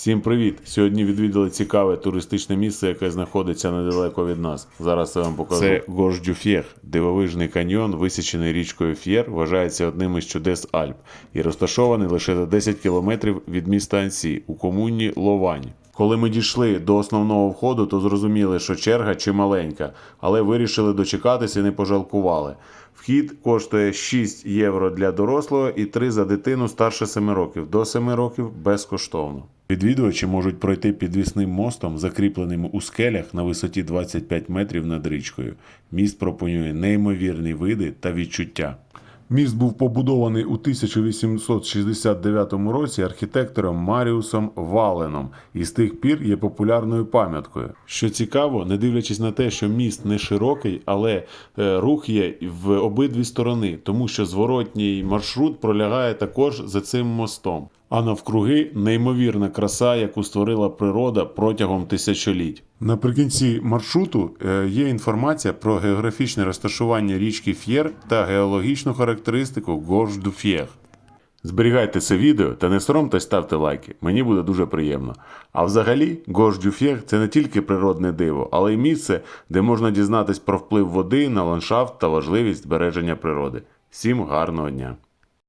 Всім привіт! Сьогодні відвідали цікаве туристичне місце, яке знаходиться недалеко від нас. Зараз я вам покажу. Це Горж Дюфєр, дивовижний каньйон, висічений річкою Ф'єр, вважається одним із чудес Альп і розташований лише за 10 кілометрів від міста Ансі у комуні Ловань. Коли ми дійшли до основного входу, то зрозуміли, що черга чималенька, але вирішили дочекатися і не пожалкували. Вхід коштує 6 євро для дорослого і 3 за дитину старше 7 років. До 7 років безкоштовно. Відвідувачі можуть пройти підвісним мостом, закріпленим у скелях на висоті 25 метрів над річкою. Міст пропонує неймовірні види та відчуття. Міст був побудований у 1869 році архітектором Маріусом Валеном і з тих пір є популярною пам'яткою. Що цікаво, не дивлячись на те, що міст не широкий, але е, рух є в обидві сторони, тому що зворотній маршрут пролягає також за цим мостом. А навкруги неймовірна краса, яку створила природа протягом тисячоліть. Наприкінці маршруту е, є інформація про географічне розташування річки Ф'єр та геологічну характеристику Горж ду Ф'єр. Зберігайте це відео та не соромтесь ставте лайки. Мені буде дуже приємно. А взагалі, Горж Дюфєр – це не тільки природне диво, але й місце, де можна дізнатись про вплив води на ландшафт та важливість збереження природи. Всім гарного дня!